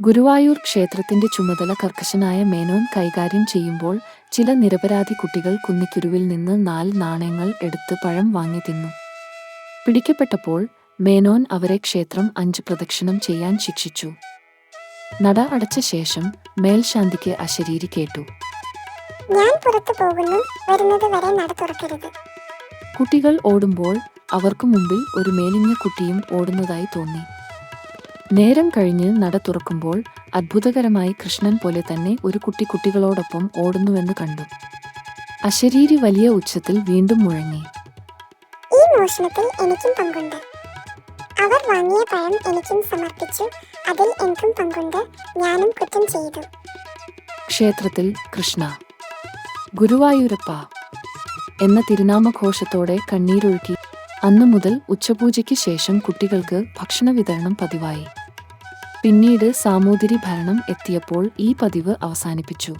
ഗുരുവായൂർ ക്ഷേത്രത്തിന്റെ ചുമതല കർക്കശനായ മേനോൻ കൈകാര്യം ചെയ്യുമ്പോൾ ചില നിരപരാധി കുട്ടികൾ കുന്നിക്കുരുവിൽ നിന്ന് നാല് നാണയങ്ങൾ എടുത്ത് പഴം വാങ്ങി തിന്നു. പിടിക്കപ്പെട്ടപ്പോൾ മേനോൻ അവരെ ക്ഷേത്രം അഞ്ച് പ്രദക്ഷിണം ചെയ്യാൻ ശിക്ഷിച്ചു. നട അടച്ച ശേഷം മേൽശാന്തിക്ക് അശരീരി കേട്ടു. ഞാൻ പുറത്തു പോകുന്നു. വരുന്നത് വരെ നട തുറക്കരുത്. കുട്ടികൾ ഓടുമ്പോൾ അവർക്ക് മുമ്പിൽ ഒരു മേലിഞ്ഞ കുട്ടിയും ഓടുന്നതായി തോന്നി. നേരം കഴിഞ്ഞ് നട തുറക്കുമ്പോൾ അത്ഭുതകരമായി കൃഷ്ണൻ പോലെ തന്നെ ഒരു കുട്ടി കുട്ടികളോടൊപ്പം ഓടുന്നുവെന്ന് കണ്ടു. അശരീരി വലിയ ഉച്ചത്തിൽ വീണ്ടും മുഴങ്ങി. ഈ മോഷണത്തിൽ എനിക്കും പങ്കുണ്ട്. അവർ വാങ്ങിയ പഴം എനിക്കും സമർപ്പിച്ചു. അതിൽ എനിക്കും പങ്കുണ്ട്. ഞാനും കുറ്റം ചെയ്തു. ക്ഷേത്രത്തിൽ കൃഷ്ണ. ഗുരുവായൂരപ്പ. എന്ന തിരുനാമഘോഷത്തോടെ കണ്ണീരൊഴുക്കി അന്നു മുതൽ ഉച്ചപൂജയ്ക്ക് ശേഷം കുട്ടികൾക്ക് ഭക്ഷണ വിതരണം പതിവായി. പിന്നീട് സാമൂതിരി ഭരണം എത്തിയപ്പോൾ ഈ പതിവ് അവസാനിപ്പിച്ചു.